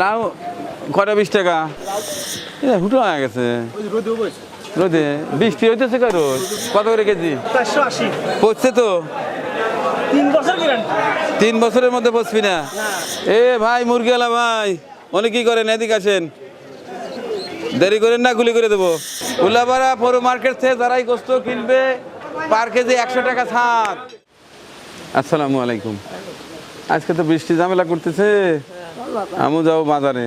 লাউ কটা বিশ টাকা? এটা হুটো হয়ে গেছে। রোদে। বৃষ্টি হইতেছে কারও কত করে কেজি? পড়ছে তো। তিন বছর তিন বছরের মধ্যে পচবি না? এ ভাই মুরগিওয়ালা ভাই উনি কি করেন? এদিকে আসেন। দেরি করেন না গুলি করে দেবো। উল্লাপাড়া পৌর মার্কেট থেকে যারাই গোস্ত কিনবে পার কেজি একশো টাকা ছাড়। আসসালামু আলাইকুম। আজকে তো বৃষ্টি ঝামেলা করতেছে। আমু যাব বাজারে।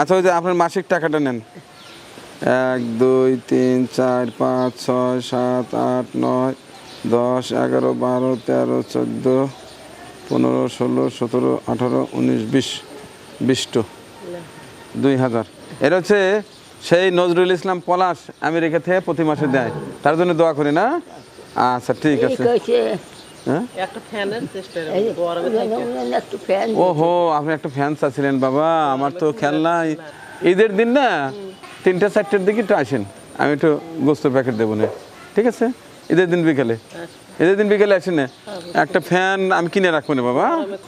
আচ্ছা ওই যে আপনার মাসিক টাকাটা নেন। এক দুই তিন চার পাঁচ ছয় সাত আট নয় দশ এগারো বারো তেরো চোদ্দ পনেরো ষোলো সতেরো আঠারো উনিশ বিশ বিশটো দুই হাজার। এটা হচ্ছে সেই নজরুল ইসলাম পলাশ আমেরিকা থেকে প্রতি মাসে দেয়। তার জন্য দোয়া করি না? আচ্ছা ঠিক আছে। হ্যাঁ? একটা ফ্যানের চেষ্টা একটু ফ্যান ওহো আপনি একটা ফ্যান চাচ্ছিলেন বাবা আমার তো খেয়াল নাই। ঈদের দিন না তিনটা চারটের দিকে একটু আসেন আমি একটু গোস্ত প্যাকেট দেবো না। ঠিক আছে? ঈদের দিন বিকেলে। ঈদের দিন বিকেলে আসেন না। একটা ফ্যান আমি কিনে রাখব না বাবা।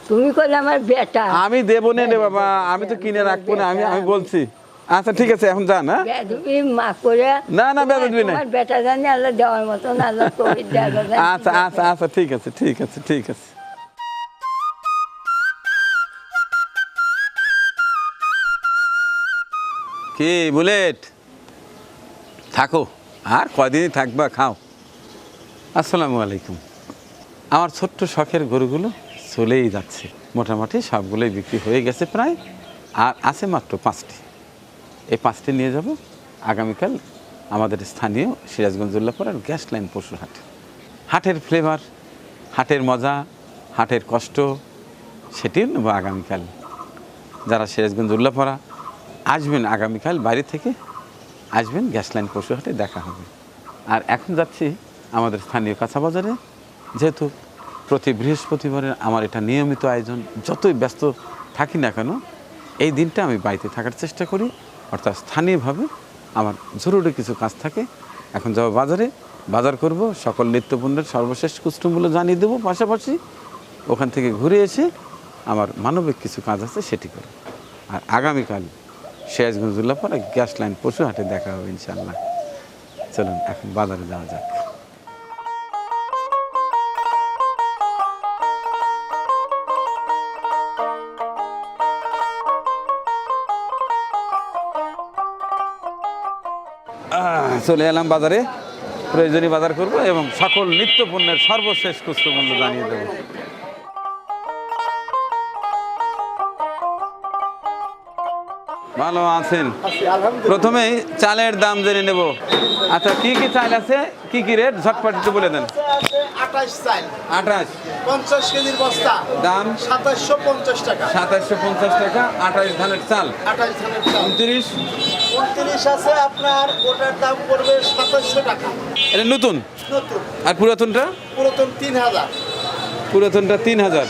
তুমি করলে আমার বেটা। আমি দেবো না রে বাবা আমি তো কিনে রাখব না আমি আমি বলছি। আচ্ছা ঠিক আছে এখন যা না তুমি মা করে। না, না, বেয়াদবি না। বেটা জানি আল্লাহ দেওয়ার মতন আল্লাহ আচ্ছা আচ্ছা আচ্ছা ঠিক আছে ঠিক আছে ঠিক আছে। কি বুলেট? থাকো আর কদিনই থাকবা খাও। আসসালামু আলাইকুম। আমার ছোট্ট শখের গরুগুলো চলেই যাচ্ছে। মোটামুটি সবগুলোই বিক্রি হয়ে গেছে প্রায় আর আছে মাত্র পাঁচটি। এই পাঁচটি নিয়ে যাব। আগামীকাল আমাদের স্থানীয় সিরাজগঞ্জ উল্লাপাড়ার গ্যাস লাইন পশুর হাট। হাটের ফ্লেভার, হাটের মজা, হাটের কষ্ট, সেটিও নেব আগামীকাল। যারা সিরাজগঞ্জ উল্লাপাড়া আসবেন আগামীকাল বাইরে থেকে, আসবেন গ্যাস লাইন পশু হাটে দেখা হবে। আর এখন যাচ্ছি আমাদের স্থানীয় কাঁচা বাজারে। যেহেতু প্রতি বৃহস্পতিবারের আমার এটা নিয়মিত আয়োজন, যতই ব্যস্ত থাকি না কেন, এই দিনটা আমি বাড়িতে থাকার চেষ্টা করি। অর্থাৎ স্থানীয়ভাবে আমার জরুরি কিছু কাজ থাকে, এখন যাব বাজারে, বাজার করব, সকল নিত্যপণ্যের সর্বশেষ কুষ্ঠমূল্য জানিয়ে দেবো, পাশাপাশি ওখান থেকে ঘুরে এসে আমার মানবিক কিছু কাজ আছে সেটি করব। আর আগামীকাল সিরাজগঞ্জুল্লাহ পরে গ্যাস লাইন পশু হাটে দেখা হবে ইনশাল্লাহ চলুন, এখন বাজারে যাওয়া যাক। চলে এলাম বাজারে। প্রয়োজনীয় বাজার করব এবং সকল নিত্য পণ্যের সর্বশেষ খুচরো মূল্য জানিয়ে দেবো। ভালো আছেন? প্রথমেই চালের দাম জেনে নেব। আচ্ছা কি কি চাল আছে? কি কি রেট? ঝটপট একটু বলে দেন। আঠাশ চাল। আঠাশ। পঞ্চাশ কেজির বস্তা। দাম? সাতাশশো পঞ্চাশ টাকা। সাতাশশো পঞ্চাশ টাকা আঠাশ ধানের চাল। আঠাশ ধানের চাল। উনত্রিশ। উনত্রিশ আছে আপনার ওটার দাম পড়বে সাতাশশো টাকা। এটা নতুন? নতুন। আর পুরাতনটা? পুরাতন তিন হাজার। পুরাতনটা তিন হাজার।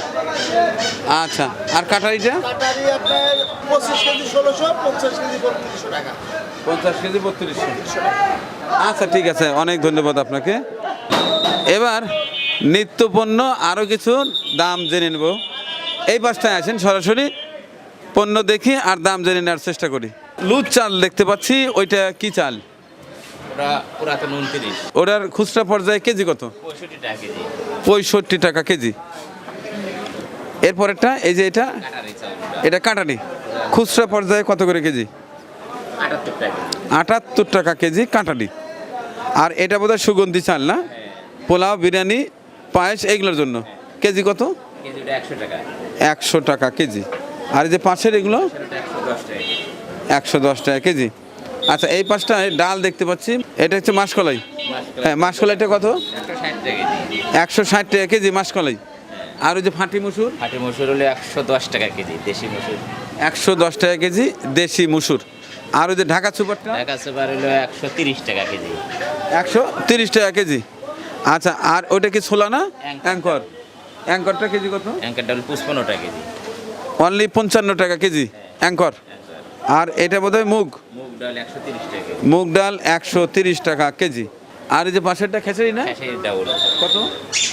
আচ্ছা আর কাটারিটা? কাটারি আপনার পঁচিশ কেজি ষোলোশো পঞ্চাশ কেজি বত্রিশশো টাকা। পঞ্চাশ কেজি বত্রিশশো। আচ্ছা ঠিক আছে অনেক ধন্যবাদ আপনাকে। এবার নিত্যপণ্য আরও কিছু দাম জেনে নেব। এই পাশটায় আসেন সরাসরি। পণ্য দেখি আর দাম জেনে নেওয়ার চেষ্টা করি। লুজ চাল দেখতে পাচ্ছি ওইটা কি চাল? ওটা ওটার খুচরা পর্যায়ে কেজি কত? পঁয়ষট্টি টাকা কেজি। এরপরেরটা এই যে এটা? এটা কাটারি। খুচরা পর্যায়ে কত করে কেজি? আটাত্তর টাকা কেজি। কাঁটালি আর এটা বোধহয় সুগন্ধি চাল না? পোলাও বিরিয়ানি পায়েস এগুলোর জন্য। কেজি কত? একশো টাকা। কেজি। আর এই যে পাশের এগুলো? একশো দশ টাকা কেজি। আচ্ছা এই পাঁচটা ডাল দেখতে পাচ্ছি। এটা হচ্ছে মাসকলাই। হ্যাঁ মাসকলাইটা কত? একশো ষাট টাকা কেজি। মাসকলাই। আর ওই যে ফাঁটি মুসুর? ফাঁটি মসুর হলো একশো দশ টাকা কেজি দেশি মসুর। একশো দশ টাকা কেজি দেশি মুসুর। আর ওই যে ঢাকা সুপারটা? ঢাকা সুপার হলো একশো তিরিশ টাকা কেজি। একশো তিরিশ টাকা কেজি। আচ্ছা আর ওটা কি ছোলা না? অ্যাঙ্কর। অ্যাঙ্কর। অ্যাঙ্করটা কেজি কত? অ্যাঙ্কার ডাল পুষ্পন্ন টাকা কেজি। অনলি পঞ্চান্ন টাকা কেজি। অ্যাঙ্কর। আর এটা বোধহয় মুগ? মুগ ডাল একশো তিরিশ টাকা কেজি। মুগ ডাল একশো তিরিশ টাকা কেজি। আর এই যে পাশেরটা খেসারি না? কত?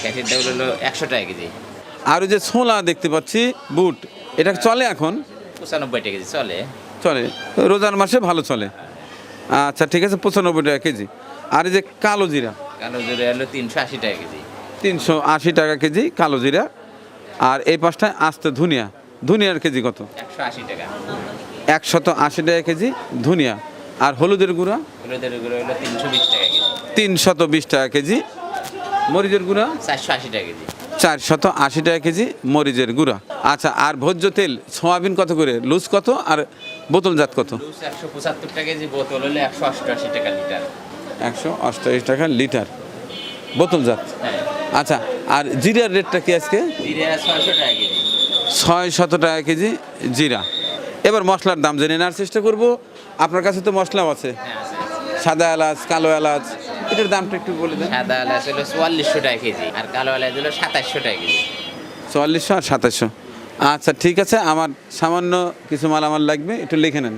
ক্যাশের ডাউল হলো একশো টাকা কেজি। আর ওই যে ছোলা দেখতে পাচ্ছি বুট এটা চলে এখন? পঁচানব্বই টাকা কেজি চলে। চলে। রোজার মাসে ভালো চলে। আচ্ছা ঠিক আছে পঁচানব্বই টাকা কেজি। আর এই যে কালো জিরা? কালো জিরা হলো তিনশো আশি টাকা কেজি। তিনশো আশি টাকা কেজি কালো জিরা। আর এই পাশটায় আস্তে ধুনিয়া। ধুনিয়ার কেজি কত? একশো আশি টাকা। একশত আশি টাকা কেজি ধুনিয়া। আর হলুদের গুঁড়া? হলুদের গুঁড়ো হলো তিনশো বিশ টাকা কেজি। তিনশত বিশ টাকা কেজি। মরিচের গুঁড়া? চারশো আশি টাকা কেজি। চারশত আশি টাকা কেজি মরিচের গুঁড়া। আচ্ছা আর ভোজ্য তেল সোয়াবিন কত করে? লুজ কত? আর বোতলজাত কত? একশো পঁচাত্তর টাকা কেজি বোতল হলে একশো অষ্টআশি টাকা লিটার। একশো অষ্টাশি টাকা লিটার। বোতলজাত হ্যাঁ। আচ্ছা আর জিরার রেটটা কি আজকে? জিরা ছয়শো টাকা কেজি। ছয় শত টাকা কেজি জিরা। এবার মশলার দাম জেনে নেওয়ার চেষ্টা করব। আপনার কাছে তো মশলাও আছে। সাদা এলাচ কালো এলাচ এটার দামটা একটু বলে দেন। সাদা এলাচ হলো চুয়াল্লিশশো টাকা কেজি আর কালো এলাচ হলো সাতাশশো টাকা কেজি। চুয়াল্লিশশো আর সাতাশশো। আচ্ছা ঠিক আছে আমার সামান্য কিছু মালামাল লাগবে একটু লিখে নেন।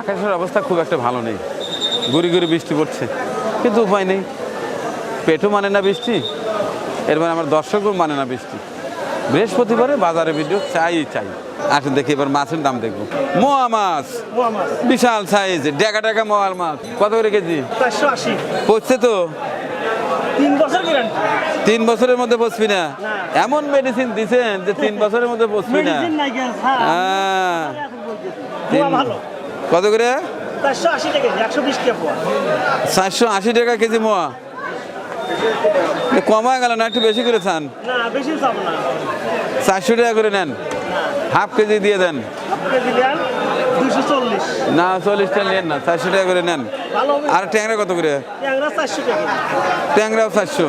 আকাশের অবস্থা খুব একটা ভালো নেই। গুড়ি গুড়ি বৃষ্টি পড়ছে কিন্তু উপায় নেই। পেটও মানে না বৃষ্টি এর মানে আমার দর্শকও মানে না বৃষ্টি। বৃহস্পতিবারে বাজারে ভিডিও চাই চাই। আসুন দেখি এবার মাছের দাম দেখব। মোয়া মাছ। বিশাল সাইজ ডেকা ডেকা মোয়াল মাছ। কত করে কেজি? পড়ছে তো? তিন বছর তিন বছরের মধ্যে বসবি না? এমন মেডিসিন দিছেন যে তিন বছরের মধ্যে বসবি না? হ্যাঁ। হ্যাঁ। কত করে? চারশো আশি টাকা কেজি মোয়া। এ কমায় গেল না? একটু বেশি করে চান। চারশো টাকা করে নেন। হাফ কেজি দিয়ে দেন। না চল্লিশটা নেন না চারশো টাকা করে নেন। আর ট্যাংরা কত করে? ট্যাংরাও চারশো।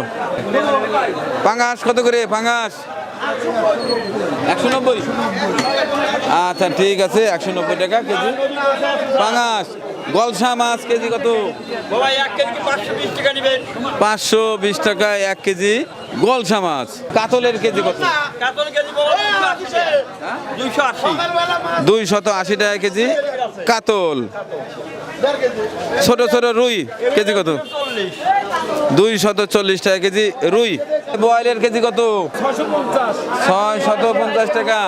পাঙ্গাস কত করে? পাঙ্গাস? একশো নব্বই। আচ্ছা ঠিক আছে একশো নব্বই টাকা কেজি। পাঙ্গাস। গলসা মাছ কেজি কত? পাঁচশো বিশ টাকা এক কেজি গলসা মাছ কাতলের কেজি কত? দুই শত আশি। টাকা কেজি কাতল। ছোট ছোট রুই কেজি কত? দুই শত চল্লিশ টাকা কেজি রুই। বয়েলের কেজি কত? ছয় শত পঞ্চাশ টাকা।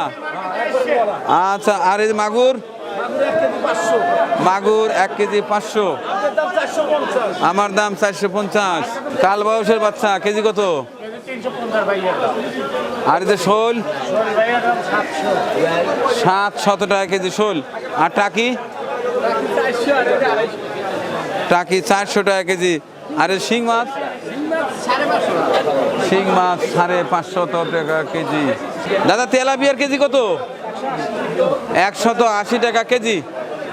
আচ্ছা আর এই মাগুর? মাগুর এক কেজি পাঁচশো। আমার দাম চারশো পঞ্চাশ। কাল বয়সের বাচ্চা কেজি কত? আর যে শোল? সাত শত টাকা কেজি শোল। আর টাকি? টাকি চারশো টাকা কেজি। আর শিং মাছ? শিং মাছ সাড়ে পাঁচশো টাকা কেজি। দাদা তেলাপিয়ার কেজি কত? একশত আশি টাকা কেজি।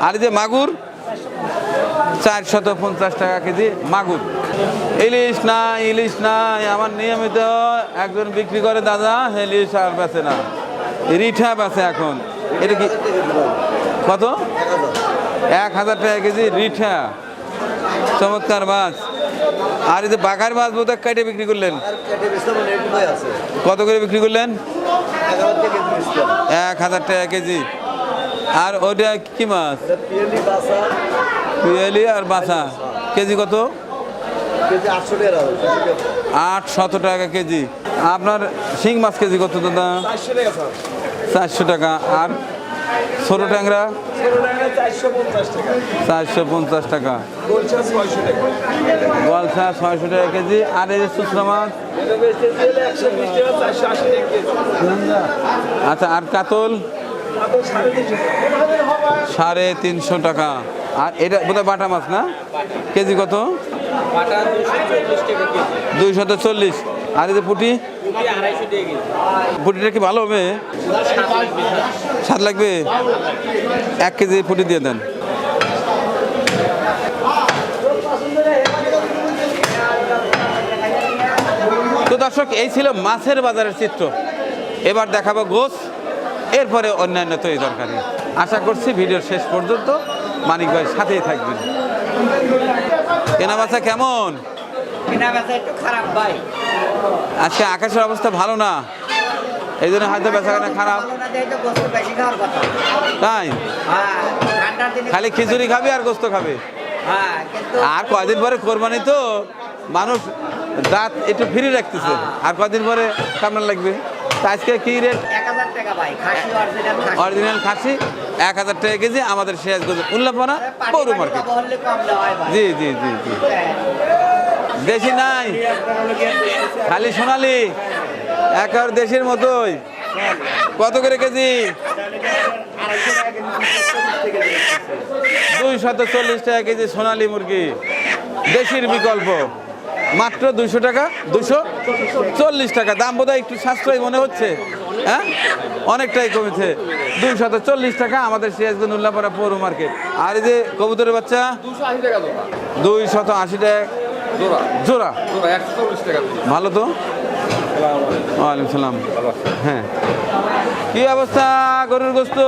আর যে মাগুর, চারশত পঞ্চাশ টাকা কেজি মাগুর। ইলিশ না ইলিশ নাই, আমার নিয়মিত একজন বিক্রি করে দাদা, ইলিশ আর বেচে না। রিঠা বেচে এখন। এটা কি? কত? এক হাজার টাকা কেজি রিঠা। চমৎকার মাছ। আর এই যে বাঘার মাছ বোধ কেটে বিক্রি করলেন। কত করে বিক্রি করলেন? এক হাজার টাকা কেজি। আর ওটা কি মাছ? পিয়ালি আর বাছা। কেজি কত? আট শত টাকা কেজি। আপনার শিং মাছ কেজি কত দাদা? চারশো টাকা। আর ছোট ট্যাংরা? চারশো পঞ্চাশ টাকা। গলসা ছয়শো টাকা। কেজি। আর এই যে খুচরা মাছ? আচ্ছা আর কাতল? সাড়ে তিনশো টাকা। আর এটা বোধহয় বাটা মাছ না? কেজি কত? দুইশত চল্লিশ। আর এই যে পুটি? পুটিটা কি ভালো হবে? স্বাদ লাগবে? এক কেজি পুটি দিয়ে দেন। তো দর্শক এই ছিল মাছের বাজারের চিত্র। এবার দেখাবো গোস এরপরে অন্যান্য তৈরি দরকারি আশা করছি ভিডিওর শেষ পর্যন্ত মানিক ভাই সাথেই থাকবেন। কেনা বাচ্চা কেমন? কেনা বেচা একটু খারাপ ভাই। আজকে আকাশের অবস্থা ভালো না। এই জন্য হয়তো কেনা খারাপ। তাই হ্যাঁ খালি খিচুড়ি খাবে আর গোস্ত খাবে। হ্যাঁ আর কয়দিন পরে কোরবানি তো? মানুষ দাঁত একটু ফ্রি রাখতেছে। আর কদিন পরে কামড় লাগবে? আজকে কি রেট? এক হাজার টাকা ভাই খাসি অরিজিনাল খাসি। এক হাজার টাকা কেজি আমাদের শেষ উল্লাপনা পৌর মার্কেট হয় জি জি জি জি। দেশি নাই। খালি সোনালি একার দেশের মতোই। কত করে কেজি? দুই শত চল্লিশ টাকা কেজি সোনালি মুরগি। দেশির বিকল্প। মাত্র দুইশো টাকা দুশো চল্লিশ টাকা। দাম বোধহয় একটু সাশ্রয় মনে হচ্ছে। হ্যাঁ? অনেকটাই কমেছে। দুই শত চল্লিশ টাকা আমাদের সিরাজগঞ্জ উল্লাপাড়া পৌর মার্কেট। আর এই যে কবুতরের বাচ্চা দুই শত আশি টাকা। জোড়া? ভালো তো? ওয়ালাইকুম সালাম। হ্যাঁ। কি অবস্থা গরুর গোস্ত?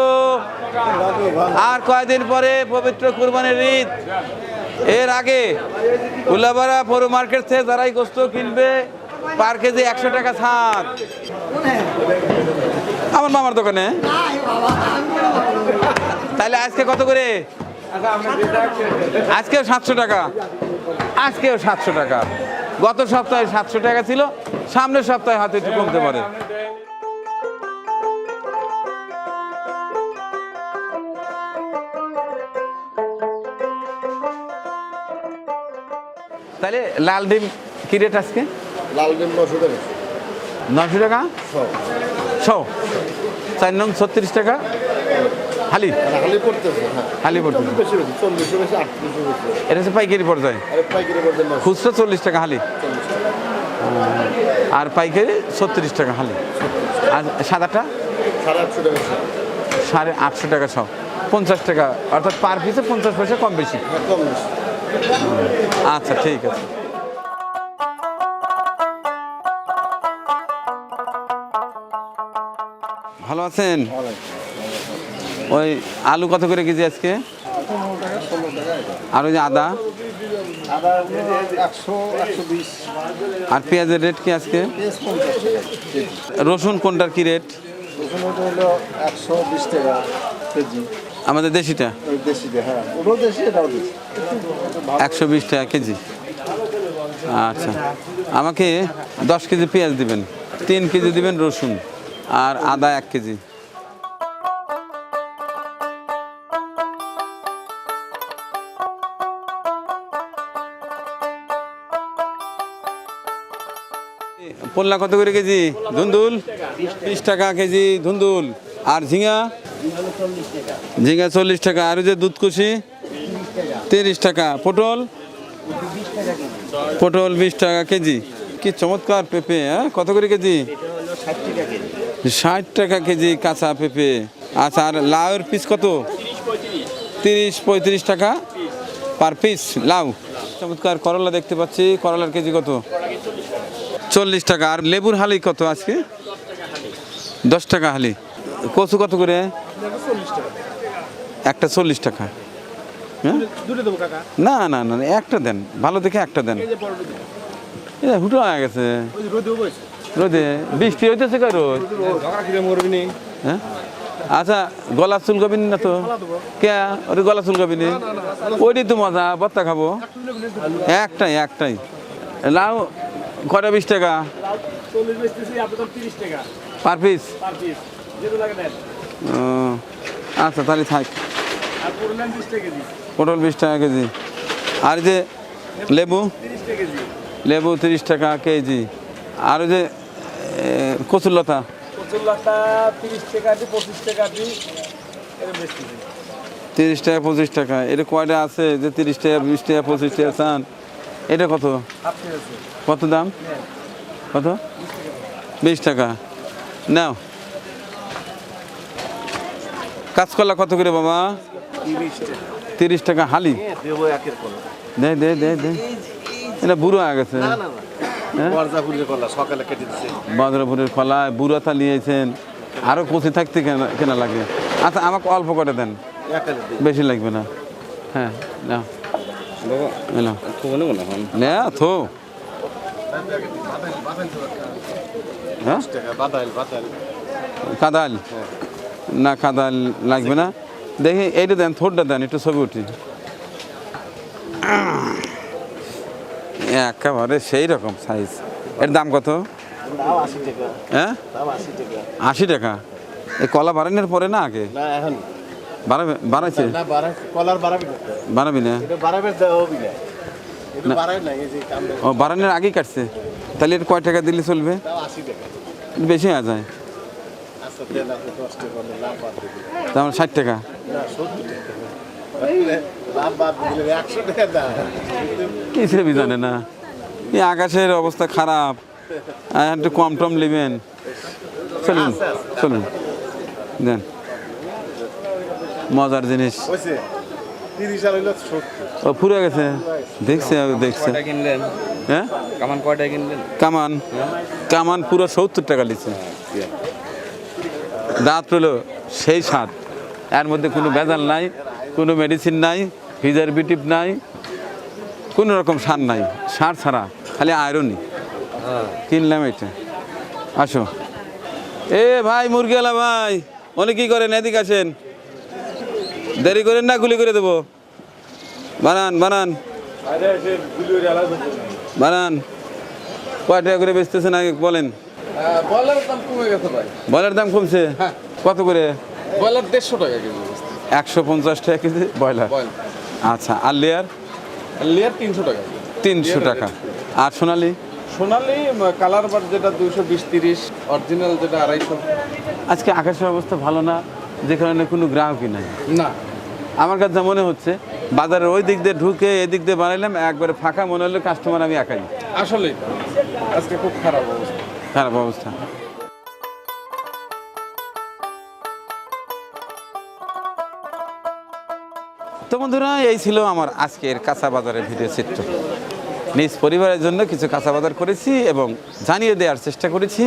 আর কয়দিন পরে পবিত্র কুরবানির ঈদ? এর আগে উল্লাপাড়া পৌর মার্কেট থেকে যারাই গোস্ত কিনবে পার কেজি একশো টাকা ছাড়। আমার মামার দোকানে? তাহলে আজকে কত করে? আজকে সাতশো টাকা। আজকেও সাতশো টাকা। গত সপ্তাহে সাতশো টাকা ছিল সামনের সপ্তাহে হাতে একটু কমতে পারে। তাহলে লাল ডিম কি রেট আজকে? লাল ডিম নশো টাকা। নশো টাকা? ছ চার নং ছত্রিশ টাকা। হালি? হালি পড়তেছে হ্যাঁ। হালি পড়তে বেশি বেশি চল্লিশশো বেশি আটত্রিশশো এটা হচ্ছে পাইকারি পর্যায়ে? পাইকারি খুচরা চল্লিশ টাকা হালি? আর পাইকারি ছত্রিশ টাকা হালি। আর সাদাটা? সাড়ে আটশো টাকা। সাড়ে আটশো টাকা সব পঞ্চাশ টাকা অর্থাৎ পার পিসে পঞ্চাশ পয়সা কম বেশি। হ্যাঁ কম বেশি। আচ্ছা ঠিক আছে। ভালো আছেন? ওই আলু কত করে কেজি আজকে? আর ওই যে আদা? আর পেঁয়াজের রেট কি আজকে? রসুন কোনটার কি রেট? আমাদের দেশিটা? একশো বিশ টাকা কেজি। আচ্ছা। আমাকে দশ কেজি পেঁয়াজ দিবেন, তিন কেজি দিবেন রসুন, আর আদা এক কেজি। পোল্লা কত করে কেজি? ধুন্দুল? বিশ টাকা কেজি, ধুন্দুল। আর ঝিঙা? ঝিঙা চল্লিশ টাকা। আর যে দুধকুশি তিরিশ টাকা। পটল? পটল বিশ টাকা কেজি। কি চমৎকার পেঁপে হ্যাঁ? কত করে কেজি? ষাট টাকা কেজি কাঁচা পেঁপে। আচ্ছা আর লাউয়ের পিস কত? তিরিশ পঁয়ত্রিশ টাকা। পার পিস, লাউ। চমৎকার করলা দেখতে পাচ্ছি। করলার কেজি কত? চল্লিশ টাকা। আর লেবুর হালি কত আজকে? দশ টাকা হালি। কচু কত করে? একটা চল্লিশ টাকা। হ্যাঁ? না না না একটা দেন। ভালো দেখে একটা দেন। হুটো হয়ে গেছে। রোদে। বৃষ্টি হইতেছে কার রোদ? হ্যাঁ? আচ্ছা গলা চুলকাবি না তো? কে? ওরে গলা চুলকাবি নি? ওইটাই তো মজা বত্তা খাব। একটাই একটাই। লাউ কটা বিশ টাকা? Per piece? আচ্ছা তাহলে থাক। পটল বিশ টাকা কেজি। আর যে লেবু? লেবু তিরিশ টাকা কেজি। আর যে কচুরলতা তিরিশ টাকা, পঁচিশ টাকা। এটা কয়টা আছে? যে তিরিশ টাকা, বিশ টাকা, পঁচিশ টাকা চান। এটা কত? কত দাম? কত? বিশ টাকা। নাও। কাঁচকলা কত করে বাবা? তিরিশ টাকা হালি। দে দে দে দে। এটা বুড়ো হয়ে গেছে। হ্যাঁ? বর্জাপুরের কলা বুড়াতা নিয়েছেন। আরও কচি থাকতে কেনা কেনা লাগে? আচ্ছা আমাকে অল্প করে দেন। বেশি লাগবে না। হ্যাঁ নাও। এলাম নে থো হ্যাঁ কাদাল না কাদাল লাগবে না? দেখি এইটা দেন থোরটা দেন একটু ছবি উঠি। একেবারে সেই রকম সাইজ এর দাম কত? তাও আশি টাকা। হ্যাঁ? আশি টাকা? এই কলা বাড়ানোর পরে না আগে? না এখন বাড়াবে বাড়াইছে না কলার বাড়াবি না। বাড়াবি বাড়াবে ও বাড়ানোর আগেই কাটছে। তাহলে এর কয় টাকা দিলে চলবে? বেশি হয়ে যায়। আচ্ছা তাহলে ষাট টাকা। কিছুই জানে না? এই আকাশের অবস্থা খারাপ। একটু কম টম নেবেন। চলুন চলুন। দেন। মজার জিনিস। ও ফুরে গেছে? দেখছে দেখছে। হ্যাঁ? কামান কয়টা কিনলেন? কামান। কামান পুরো সত্তর টাকা নিচ্ছে দাঁত পেল সেই স্বাদ। এর মধ্যে কোনো ভেজাল নাই কোনো মেডিসিন নাই প্রিজারভেটিভ নাই কোনো রকম সার নাই। সার ছাড়া খালি আয়রনই কিনলাম এটা। আসো। এ ভাই মুরগিওয়ালা ভাই উনি কি করেন? এদিকে আসেন। দেরি করেন না গুলি করে দেবো। বানান বানান। বানান। কয় টাকা করে বেচতেছেন আগে বলেন। বয়লারের দাম বয়লার কমছে? কত করে? বয়লার দেড়শো টাকা কেজি একশো পঞ্চাশ টাকা কেজি? ব্রয়লার। বয়লার আচ্ছা আর লেয়ার? লেয়ার তিনশো টাকা তিনশো টাকা। আর সোনালি? সোনালি কালার বার যেটা দুইশো বিশ তিরিশ অরিজিনাল যেটা আড়াইশো। আজকে আকাশের অবস্থা ভালো না? যে কারণে কোনো গ্রাহকই নাই। না। আমার কাছে মনে হচ্ছে বাজারের ওই দিক দিয়ে ঢুকে এদিক দিয়ে বানাইলাম একবারে ফাঁকা মনে হলো কাস্টমার আমি একাই। আসলে আজকে খুব খারাপ অবস্থা। খারাপ অবস্থা। তো বন্ধুরা এই ছিল আমার আজকের কাঁচা বাজারের ভিডিও চিত্র। নিজ পরিবারের জন্য কিছু কাঁচা বাজার করেছি এবং জানিয়ে দেওয়ার চেষ্টা করেছি।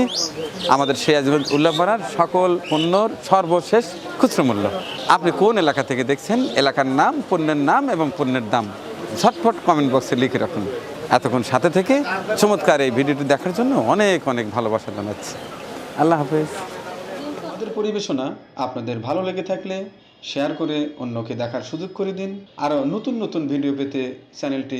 আমাদের সিরাজগঞ্জ উল্লাপাড়ার সকল পণ্যর সর্বশেষ খুচরো মূল্য। আপনি কোন এলাকা থেকে দেখছেন? এলাকার নাম, পণ্যের নাম এবং পণ্যের দাম। ঝটফট কমেন্ট বক্সে লিখে রাখুন। এতক্ষণ সাথে থেকে চমৎকার এই ভিডিওটি দেখার জন্য অনেক অনেক ভালোবাসা জানাচ্ছি। আল্লাহ হাফেজ। আমাদের পরিবেশনা আপনাদের ভালো লেগে থাকলে শেয়ার করে অন্যকে দেখার সুযোগ করে দিন। আরও নতুন নতুন ভিডিও পেতে চ্যানেলটি